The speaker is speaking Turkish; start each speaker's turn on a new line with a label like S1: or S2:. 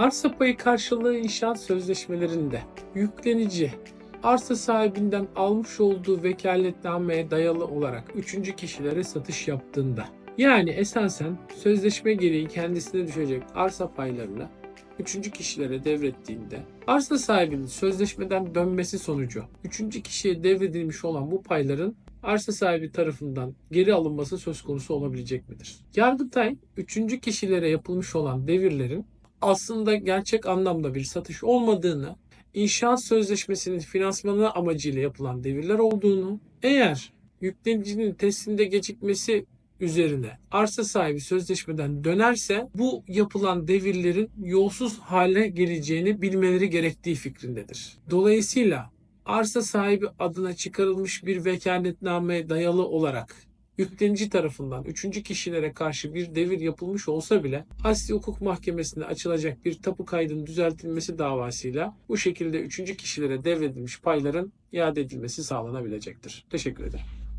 S1: Arsa payı karşılığı inşaat sözleşmelerinde yüklenici arsa sahibinden almış olduğu vekaletnameye dayalı olarak üçüncü kişilere satış yaptığında yani esasen sözleşme gereği kendisine düşecek arsa paylarını üçüncü kişilere devrettiğinde arsa sahibinin sözleşmeden dönmesi sonucu üçüncü kişiye devredilmiş olan bu payların arsa sahibi tarafından geri alınması söz konusu olabilecek midir? Yargıtay üçüncü kişilere yapılmış olan devirlerin aslında gerçek anlamda bir satış olmadığını, inşaat sözleşmesinin finansmanı amacıyla yapılan devirler olduğunu, eğer yüklenicinin teslimde gecikmesi üzerine arsa sahibi sözleşmeden dönerse bu yapılan devirlerin yolsuz hale geleceğini bilmeleri gerektiği fikrindedir. Dolayısıyla arsa sahibi adına çıkarılmış bir vekaletnameye dayalı olarak yüklenici tarafından üçüncü kişilere karşı bir devir yapılmış olsa bile Asli Hukuk Mahkemesi'nde açılacak bir tapu kaydının düzeltilmesi davasıyla bu şekilde üçüncü kişilere devredilmiş payların iade edilmesi sağlanabilecektir. Teşekkür ederim.